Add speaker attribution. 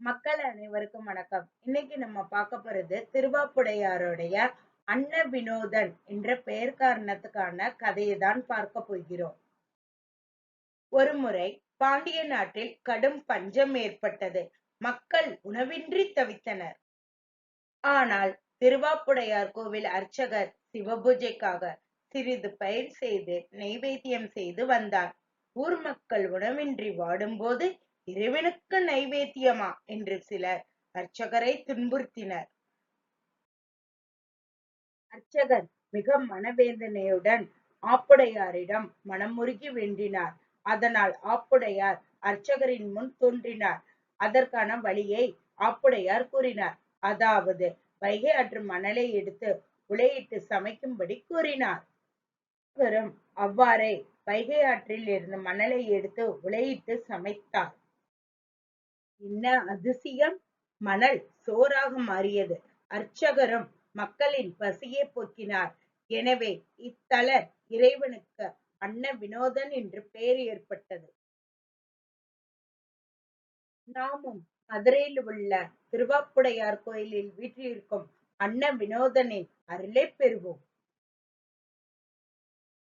Speaker 1: மக்கள் அனைவருக்கும் வணக்கம். இன்னைக்கு நம்ம பார்க்க போறது திருவாப்புடையாருடைய அன்ன வினோதன் என்ற பெயர் காரணத்துக்கான கதையை தான் பார்க்க போகிறோம். ஒருமுறை பாண்டிய நாட்டில் கடும் பஞ்சம் ஏற்பட்டது. மக்கள் உணவின்றி தவித்தனர். ஆனால் திருவாப்புடையார் கோவில் அர்ச்சகர் சிவபூஜைக்காக சிறிது பயிர் செய்து நைவேத்தியம் செய்து வந்தார். ஊர் மக்கள் உணவின்றி வாடும்போது இறைவனுக்கு நைவேத்தியமா? என்று சிலர் அர்ச்சகரை துன்புறுத்தினர். அர்ச்சகர் மிக மனவேதனையுடன் ஆப்புடையாரிடம் மனமுருகி வேண்டினார். அதனால் ஆப்புடையார் அர்ச்சகரின் முன் தோன்றினார். அதற்கான வழியை ஆப்புடையார் கூறினார். அதாவது வைகை ஆற்று மணலை எடுத்து உலையிட்டு சமைக்கும்படி கூறினார். அவ்வாறே வைகை ஆற்றில் இருந்து மணலை எடுத்து உலையிட்டு சமைத்தார். என்ன அதிசயம்? மணல் சோறாக மாறியது. அர்ச்சகரும் மக்களின் பசியை போக்கினார். எனவே இத்தலர் இறைவனுக்கு அன்ன வினோதன் என்று பெயர் ஏற்பட்டது. நாமும் மதுரையில் உள்ள திருவாப்புடையார் கோயிலில் வீற்றிருக்கும் அன்ன வினோதனின் அருளை பெறுவோம்.